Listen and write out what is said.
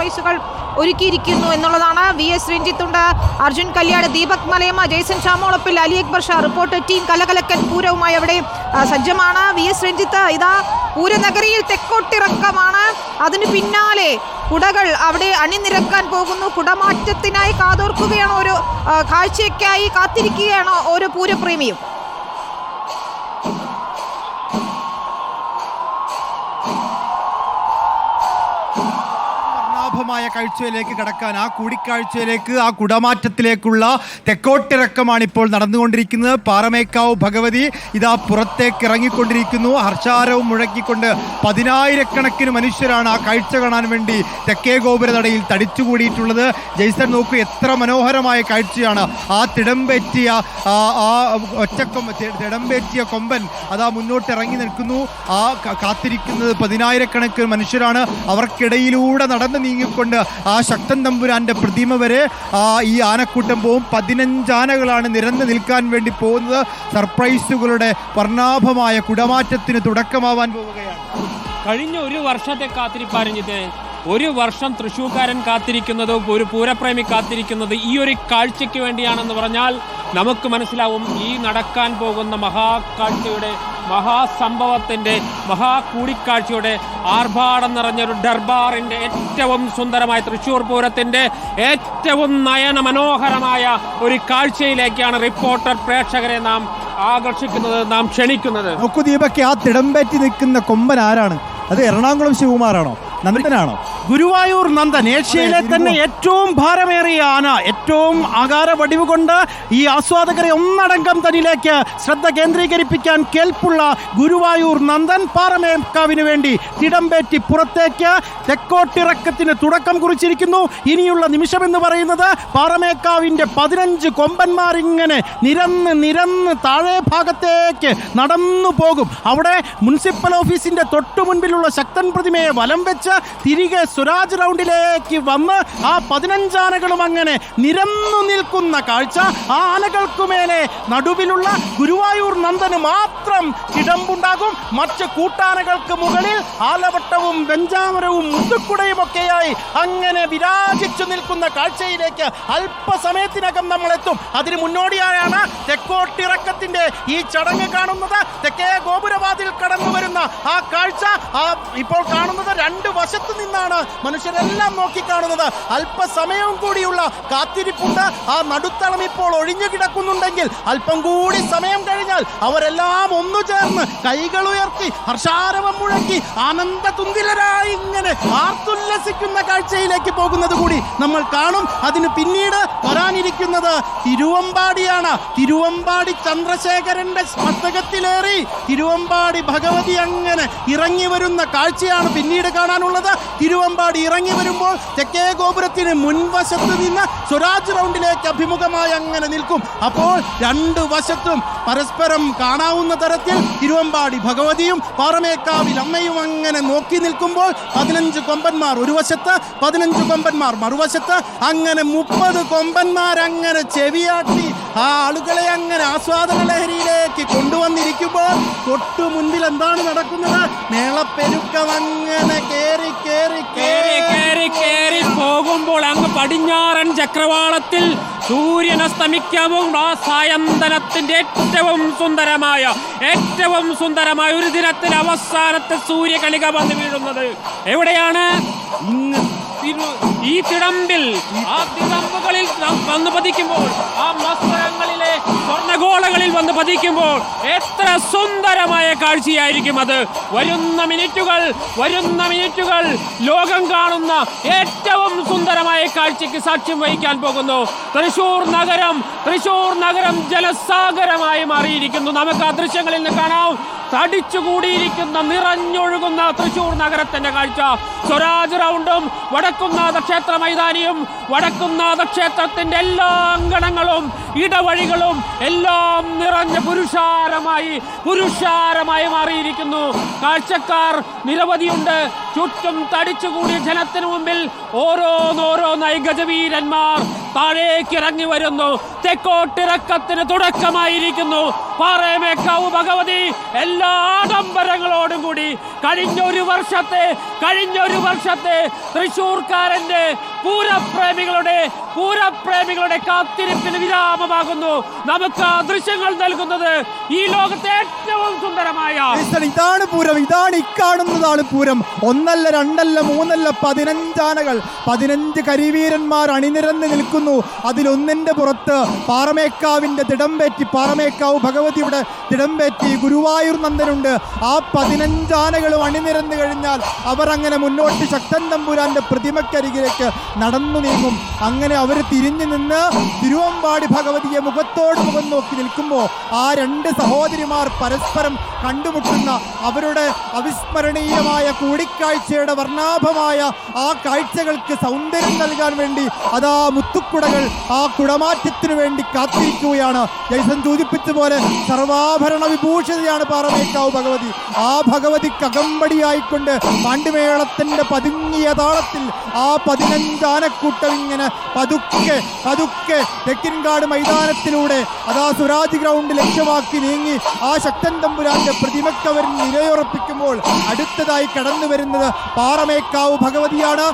ബോക്സുകൾ ഒരുക്കിയിരിക്കുന്നു എന്നുള്ളതാണ് വി എസ് രഞ്ജിത്തുണ്ട്. അർജുൻ കല്യാട് ദീപക് മലയമ്മ ജയ്സൺ ഷാമോളപ്പിൽ അലി അക്ബർ ഷാ റിപ്പോർട്ട് ടീം കലകലക്കൻ പൂരവുമായി അവിടെ സജ്ജമാണ് വി എസ് രഞ്ജിത്ത്. ഇതാ പൂരനഗരിയിൽ തെക്കോട്ടിറക്കമാണ്. അതിന് പിന്നാലെ കുടകൾ അവിടെ അണിനിരക്കാൻ പോകുന്നു. കുടമാറ്റത്തിനായി കാതോർക്കുകയാണോ ഒരു കാഴ്ചയ്ക്കായി കാത്തിരിക്കുകയാണോ ഓരോ പൂരപ്രേമിയും. വർണാഭമായ കാഴ്ചയിലേക്ക് കടക്കാൻ ആ കൂടിക്കാഴ്ചയിലേക്ക് ആ കുടമാറ്റത്തിലേക്കുള്ള തെക്കോട്ടിറക്കമാണ് ഇപ്പോൾ നടന്നുകൊണ്ടിരിക്കുന്നത്. പാറമേക്കാവ് ഭഗവതി ഇതാ പുറത്തേക്ക് ഇറങ്ങിക്കൊണ്ടിരിക്കുന്നു ഹർഷാരവും മുഴക്കിക്കൊണ്ട് പതിനായിരക്കണക്കിന് മനുഷ്യരാണ് ആ കാഴ്ച കാണാൻ വേണ്ടി തെക്കേ ഗോപുരനടയിൽ തടിച്ചുകൂടിയിട്ടുള്ളത്. ജയ്സൺ നോക്കൂ എത്ര മനോഹരമായ കാഴ്ചയാണ്. ആ തിടമ്പേറ്റിയ ആ ഒറ്റക്കൊമ്പ തിടമ്പേറ്റിയ കൊമ്പൻ അതാ മുന്നോട്ട് ഇറങ്ങി നിൽക്കുന്നു. ആ കാത്തിരിക്കുന്നത് പതിനായിരക്കണക്കിന് മനുഷ്യരാണ്. അവർക്കിടയിലൂടെ നടന്നു നീങ്ങിക്കൊണ്ട് ആ ശക്തൻ തമ്പുരാന്റെ പ്രതിമ വരെ ആ ഈ ആനക്കൂട്ടം പോവും. പതിനഞ്ചാനകളാണ് നിരന്ന് നിൽക്കാൻ വേണ്ടി പോകുന്നത്. സർപ്രൈസുകളുടെ വർണാഭമായ കുടമാറ്റത്തിന് തുടക്കമാവാൻ പോവുകയാണ്. കഴിഞ്ഞ ഒരു വർഷത്തെ കാത്തിരിപ്പാരഞ്ഞിട്ട് ഒരു വർഷം തൃശ്ശൂക്കാരൻ കാത്തിരിക്കുന്നത് ഒരു പൂരപ്രേമി കാത്തിരിക്കുന്നത് ഈ ഒരു കാഴ്ചയ്ക്ക് വേണ്ടിയാണെന്ന് പറഞ്ഞാൽ നമുക്ക് മനസ്സിലാവും ഈ നടക്കാൻ പോകുന്ന മഹാകാഴ്ചയുടെ മഹാസംഭവത്തിന്റെ മഹാകൂടിക്കാഴ്ചയുടെ ആർഭാടം നിറഞ്ഞൊരു ഡർബാറിന്റെ ഏറ്റവും സുന്ദരമായ തൃശ്ശൂർ പൂരത്തിന്റെ ഏറ്റവും നയന മനോഹരമായ ഒരു കാഴ്ചയിലേക്കാണ് റിപ്പോർട്ടർ പ്രേക്ഷകരെ നാം ആകർഷിക്കുന്നത് നാം ക്ഷണിക്കുന്നത്. നോക്കുദീപക്ക് ആ തിടമ്പേറ്റി നിൽക്കുന്ന കൊമ്പൻ ആരാണ്? അത് എറണാകുളം ശിവകുമാറാണോ? നന്ദനാണോ? ഗുരുവായൂർ നന്ദൻ ഏഷ്യയിലെ തന്നെ ഏറ്റവും ഭാരമേറിയ ആന ഏറ്റവും ആകാര വടിവ് കൊണ്ട് ഈ ആസ്വാദകരെ ഒന്നടങ്കം തന്നിലേക്ക് ശ്രദ്ധ കേന്ദ്രീകരിപ്പിക്കാൻ കേൾപ്പുള്ള ഗുരുവായൂർ നന്ദൻ പാറമേക്കാവിന് വേണ്ടി തിടമ്പേറ്റി പുറത്തേക്ക് തെക്കോട്ടിറക്കത്തിന് തുടക്കം കുറിച്ചിരിക്കുന്നു. ഇനിയുള്ള നിമിഷം എന്ന് പറയുന്നത് പാറമേക്കാവിന്റെ പതിനഞ്ച് കൊമ്പന്മാർ ഇങ്ങനെ നിരന്ന് നിരന്ന് താഴെ ഭാഗത്തേക്ക് നടന്നു പോകും. അവിടെ മുനിസിപ്പൽ ഓഫീസിന്റെ തൊട്ടു മുൻപിലുള്ള ശക്തൻ പ്രതിമയെ വലം വെച്ച് തിരികെ സ്വരാജ് റൗണ്ടിലേക്ക് വന്ന് ആ പതിനഞ്ചാനകളും അങ്ങനെ നിരന്നു നിൽക്കുന്ന കാഴ്ച ആ ആനകൾക്കുമേലെ നടുവിലുള്ള ഗുരുവായൂർ നന്ദന് മാത്രം കിടമ്പുണ്ടാകും. മറ്റ് കൂട്ടാനകൾക്ക് മുകളിൽ ആലവട്ടവും വെഞ്ചാമരവും മുത്തുക്കുടയും ഒക്കെയായി അങ്ങനെ വിരാജിച്ചു നിൽക്കുന്ന കാഴ്ചയിലേക്ക് അല്പസമയത്തിനകം നമ്മൾ എത്തും അതിന് മുന്നോടിയായാണ് തെക്കോട്ടിറക്കത്തിന്റെ ഈ ചടങ്ങ് കാണുന്നത്. തെക്കേ ഗോപുരവാതിൽ ആ കാഴ്ച ആ ഇപ്പോൾ കാണുന്നത് രണ്ട് വശത്തു നിന്നാണ് മനുഷ്യരെല്ലാം നോക്കിക്കാണുന്നത്. അല്പസമയവും കൂടിയുള്ള കാത്തിരിപ്പുണ്ട്. ആ നടുത്തളം ഇപ്പോൾ ഒഴിഞ്ഞു കിടക്കുന്നുണ്ടെങ്കിൽ അല്പം കൂടി സമയം കഴിഞ്ഞാൽ അവരെല്ലാം ഒന്നു ചേർന്ന് കൈകൾ ഉയർത്തി ഹർഷാരവം മുഴക്കി ആനന്ദ തുന്തിലരായി ഇങ്ങനെ ആർത്തുല്ലസിക്കുന്ന കാഴ്ചയിലേക്ക് പോകുന്നത് കൂടി നമ്മൾ കാണും. അതിന് പിന്നീട് വരാനിരിക്കുന്നത് തിരുവമ്പാടിയാണ്. തിരുവമ്പാടി ചന്ദ്രശേഖരന്റെ മസ്തകത്തിലേറി തിരുവമ്പാടി ഭഗവതി അങ്ങനെ ഇറങ്ങി വരുന്ന കാഴ്ചയാണ് പിന്നീട് കാണാനുള്ളത്. തിരുവമ്പാടി ഇറങ്ങി വരുമ്പോൾ തെക്കേ ഗോപുരത്തിന് മുൻവശത്ത് നിന്ന് സ്വരാജ് റൗണ്ടിലേക്ക് അഭിമുഖമായി അങ്ങനെ നിൽക്കും. അപ്പോൾ രണ്ട് വശത്തും പരസ്പരം കാണാവുന്ന തരത്തിൽ തിരുവമ്പാടി ഭഗവതിയും പാറമേക്കാവിൽ അമ്മയും അങ്ങനെ നോക്കി നിൽക്കുമ്പോൾ പതിനഞ്ച് കൊമ്പന്മാർ ഒരു വശത്ത് പതിനഞ്ച് കൊമ്പന്മാർ മറുവശത്ത് അങ്ങനെ മുപ്പത് കൊമ്പന്മാർ അങ്ങനെ ചെവിയാട്ടി ആ ആളുകളെ അങ്ങനെ ആസ്വാദന ലഹരിയിലേക്ക് കൊണ്ടുവന്നിരിക്കുമ്പോൾ തൊട്ടു മുൻപിൽ എന്താണ് മേളപ്പെരുക്കം അങ്ങനെ കേറി കേറി കേറി കേറി. കേറി പോകുമ്പോൾ അങ്ങ് പടിഞ്ഞാറൻ ചക്രവാളത്തിൽ സൂര്യൻ അസ്തമിക്കാവും ആ സായന്തനത്തിന്റെ ഏറ്റവും സുന്ദരമായ ഏറ്റവും സുന്ദരമായ ഒരു ദിനത്തിൽ അവസാനത്തെ സൂര്യകണിക വന്ന് വീഴുന്നത്. എവിടെയാണ്? ഈ തിടമ്പിൽ ആ തിടമ്പുകളിൽ നാം വന്നു പതിക്കുമ്പോൾ ആ മസ്തകങ്ങളിലെ വന്ന് പതിക്കുമ്പോൾ എത്ര സുന്ദരമായ കാഴ്ചയായിരിക്കും അത്. വരുന്ന മിനിറ്റുകൾ വരുന്ന മിനിറ്റുകൾ ലോകം കാണുന്ന ഏറ്റവും സുന്ദരമായ കാഴ്ചയ്ക്ക് സാക്ഷ്യം വഹിക്കാൻ പോകുന്നു. തൃശൂർ നഗരം തൃശൂർ നഗരം ജലസാഗരമായി മാറിയിരിക്കുന്നു. നമുക്ക് ആ ദൃശ്യങ്ങളിൽ നിന്ന് കാണാം. തടിച്ചുകൂടിയിരിക്കുന്ന നിറഞ്ഞൊഴുകുന്ന തൃശൂർ നഗരത്തിന്റെ കാഴ്ച. സ്വരാജ് റൗണ്ടും വടക്കുന്നാഥ ക്ഷേത്ര മൈതാനിയും വടക്കുന്നാഥ ക്ഷേത്രത്തിന്റെ എല്ലാ അങ്കണങ്ങളും ഇടവഴികളും എല്ലാം നിറഞ്ഞ പുരുഷാരമായി പുരുഷാരമായി മാറിയിരിക്കുന്നു. കാഴ്ചക്കാർ നിരവധിയുണ്ട്. ചുറ്റും തടിച്ചുകൂടിയ ജനത്തിനു മുമ്പിൽ ഓരോന്നോരോന്നായി ഗജവീരന്മാർ താഴേക്ക് ഇറങ്ങി വരുന്നു. തെക്കോട്ടിറക്കത്തിന് തുടക്കമായിരിക്കുന്നു. പാറയമേക്കാവ് ഭഗവതി. എല്ലാ ആഡംബരങ്ങളോടും കൂടി കഴിഞ്ഞൊരു വർഷത്തെ കഴിഞ്ഞൊരു വർഷത്തെ തൃശൂർക്കാരന്റെ പൂരപ്രേമികളുടെ പൂരപ്രേമികളുടെ കാത്തിരിപ്പിന് വിരാമമാകുന്നു. നമുക്ക് ആ ദൃശ്യങ്ങൾ നൽകുന്നത് ഈ ലോകത്തെ ഏറ്റവും സുന്ദരമായ ഇതാണ് പൂരം. ഇതാണ് ഇക്കാണുന്നതാണ് പൂരം. ഒന്നല്ല രണ്ടല്ല മൂന്നല്ല പതിനഞ്ചാനകൾ. പതിനഞ്ച് കരിവീരന്മാർ അണിനിരന്ന് നിൽക്കുന്നു. അതിലൊന്നിന്റെ പുറത്ത് പാറമേക്കാവിന്റെ തിടമ്പേറ്റി പാറമേക്കാവ് ഭഗവതിയുടെ തിടമ്പേറ്റി ഗുരുവായൂർ നന്ദനുണ്ട്. ആ പതിനഞ്ചാനകളും അണിനിരന്ന് കഴിഞ്ഞാൽ അവർ അങ്ങനെ മുന്നോട്ട് ശക്തൻ തമ്പുരാന്റെ പ്രതിമക്കരികിലേക്ക് നടന്നു നീങ്ങും. അങ്ങനെ അവർ തിരിഞ്ഞു നിന്ന് തിരുവമ്പാടി ഭഗവതിയെ മുഖത്തോട് മുഖം നോക്കി നിൽക്കുമ്പോൾ ആ രണ്ട് സഹോദരിമാർ പരസ്പരം കണ്ടുമുട്ടുന്ന അവരുടെ അവിസ്മരണീയമായ കൂടിക്കാഴ്ചയുടെ വർണാഭമായ ആ കാഴ്ചകൾക്ക് സൗന്ദര്യം നൽകാൻ വേണ്ടി അതാ മുത്തുക്കുടകൾ ആ കുടമാറ്റത്തിനു വേണ്ടി കാത്തിരിക്കുകയാണ്. ജയ്സൻ സൂചിപ്പിച്ച പോലെ സർവാഭരണ വിഭൂഷിതയാണ് പാറമേക്കാവ് ഭഗവതി. ആ ഭഗവതിക്ക് അകമ്പടിയായിക്കൊണ്ട് പാണ്ഡുമേളത്തിന്റെ പതുങ്ങിയ താളത്തിൽ ആ പതിനഞ്ചാനക്കൂട്ടം ഇങ്ങനെ പതുക്കെ പതുക്കെ തെക്കിൻകാട് മൈതാനത്തിലൂടെ അതാ സുരാജ് ഗ്രൗണ്ട് ലക്ഷ്യമാക്കി നീങ്ങി ആ ശക്തൻ തമ്പുരാന്റെ പ്രതിമക്കവർ നിലയുറപ്പിക്കുമ്പോൾ അടുത്തതായി കടന്നു വരുന്നത് പാറമേക്കാവ് ഭഗവതിയാണ്.